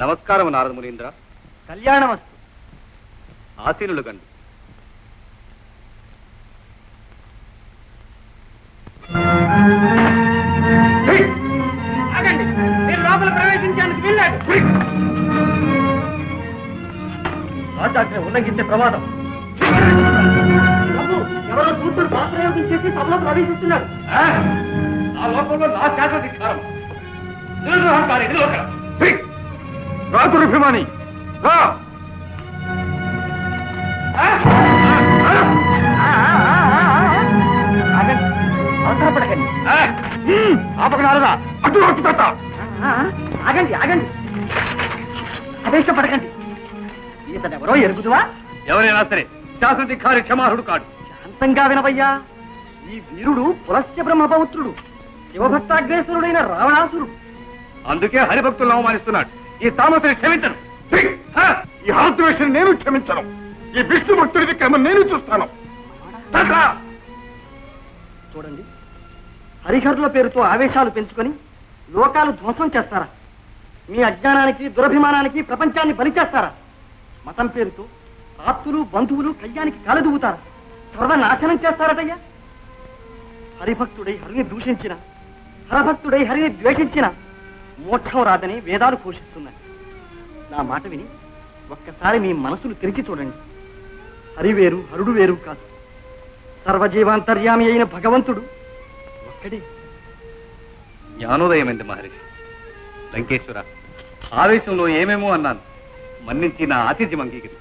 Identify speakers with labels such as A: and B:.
A: నమస్కారం నారద మునీంద్ర.
B: కళ్యాణమస్తు.
A: ఆసీనులు
B: ఆగండి. మీరు లోపల ప్రవేశించడానికి రాజాజ్ఞ ఉల్లంఘించే ప్రమాదం. ప్రభు, ఎవరో కూతురు పాత్రయోగం చేసి సభలో ప్రవేశిస్తున్నారు.
A: ఆ లోకంలో నా శాశ్వతికారం నిరుద్రోహకారి నిలవక రాతురభిమాని రా
B: ఆగండి అవసరపడకండి.
A: ఆపక నారదా. అటు వచ్చి పెట్ట
B: ఆగండి ఆగండి. ఆవేశపడకండి. ఇతనెవరో ఎరుగుదువా?
A: ఎవరైనా సరే శాశ్వతికారి క్షమారుడు కాడు.
B: శాంతంగా వినవయ్యా. ఈ వీరుడు పులస్య బ్రహ్మపౌత్రుడు. శివభక్తాగ్రేసరుడైన రావణాసురుడు.
A: అందుకే హరిభక్తులను అవమానిస్తున్నాడు. ఈ తామసిని క్షమించను. ఈ హాద్వేషం నేను క్షమించను. ఈ విష్ణు భక్తుడికి క్రమ నేను చూస్తాను.
B: చూడండి. హరిహరుల పేరుతో ఆవేశాలు పెంచుకొని లోకాలు ధ్వంసం చేస్తారా? మీ అజ్ఞానానికి దురభిమానానికి ప్రపంచాన్ని బలి చేస్తారా? మతం పేరుతో ఆప్తులు బంధువులు కయ్యానికి కాలదువుతారా? సర్వనాశనం చేస్తారటయ్యా? హరిభక్తుడై హరిని దూషించిన హరభక్తుడై హరిని ద్వేషించిన మోక్షం రాదని వేదాలు పోషిస్తున్నాయి. నా మాట విని ఒక్కసారి మీ మనసులు తెరిచి చూడండి. హరి వేరు హరుడు వేరు కాదు. సర్వజీవాంతర్యామి అయిన భగవంతుడు ఒక్కడే.
A: జ్ఞానోదయమైంది మహర్షి. లంకేశ్వర ఆవేశంలో ఏమేమో అన్నాను. మన్నించి నా ఆతిథ్యం అంగీకరించు.